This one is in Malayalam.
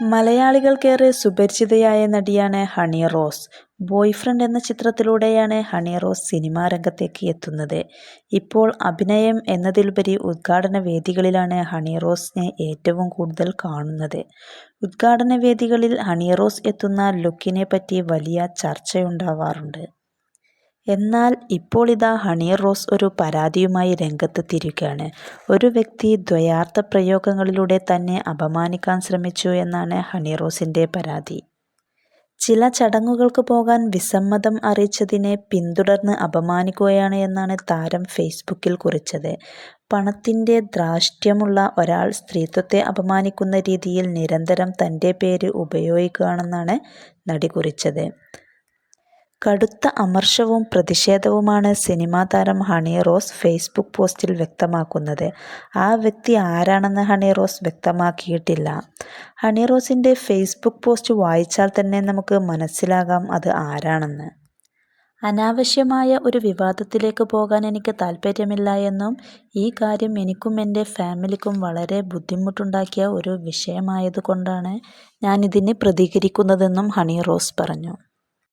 മലയാളികൾക്കേറെ സുപരിചിതയായ നടിയാണ് ഹണി റോസ്. ബോയ്ഫ്രണ്ട് എന്ന ചിത്രത്തിലൂടെയാണ് ഹണി റോസ് സിനിമാ രംഗത്തേക്ക് എത്തുന്നത്. ഇപ്പോൾ അഭിനയം എന്നതിലുപരി ഉദ്ഘാടന വേദികളിലാണ് ഹണി റോസിനെ ഏറ്റവും കൂടുതൽ കാണുന്നത്. ഉദ്ഘാടന വേദികളിൽ ഹണി റോസ് എത്തുന്ന ലുക്കിനെ പറ്റി വലിയ ചർച്ചയുണ്ടാവാറുണ്ട്. എന്നാൽ ഇപ്പോൾ ഇതാ ഹണി റോസ് ഒരു പരാതിയുമായി രംഗത്തെത്തിയിരിക്കുകയാണ് ഒരു വ്യക്തി ദ്വയാർത്ഥ പ്രയോഗങ്ങളിലൂടെ തന്നെ അപമാനിക്കാൻ ശ്രമിച്ചു എന്നാണ് ഹണി റോസിന്റെ പരാതി. ചില ചടങ്ങുകൾക്ക് പോകാൻ വിസമ്മതം അറിയിച്ചതിനെ പിന്തുടർന്ന് അപമാനിക്കുകയാണ് എന്നാണ് താരം ഫേസ്ബുക്കിൽ കുറിച്ചത്. പണത്തിന്റെ ദ്രാഷ്ട്യമുള്ള ഒരാൾ സ്ത്രീത്വത്തെ അപമാനിക്കുന്ന രീതിയിൽ നിരന്തരം തന്റെ പേര് ഉപയോഗിക്കുകയാണെന്നാണ് നടി കുറിച്ചത്. കടുത്ത അമർഷവും പ്രതിഷേധവുമാണ് സിനിമാ താരം ഹണി റോസ് ഫേസ്ബുക്ക് പോസ്റ്റിൽ വ്യക്തമാക്കുന്നത്. ആ വ്യക്തി ആരാണെന്ന് ഹണി റോസ് വ്യക്തമാക്കിയിട്ടില്ല. ഹണി റോസിന്റെ ഫേസ്ബുക്ക് പോസ്റ്റ് വായിച്ചാൽ തന്നെ നമുക്ക് മനസ്സിലാകാം അത് ആരാണെന്ന്. അനാവശ്യമായ ഒരു വിവാദത്തിലേക്ക് പോകാൻ എനിക്ക് താല്പര്യമില്ല എന്നും ഈ കാര്യം എനിക്കും എന്റെ ഫാമിലിക്കും വളരെ ബുദ്ധിമുട്ടുണ്ടാക്കിയ ഒരു വിഷയമായതുകൊണ്ടാണ് ഞാനിതിന് പ്രതികരിക്കുന്നതെന്നും ഹണി റോസ് പറഞ്ഞു.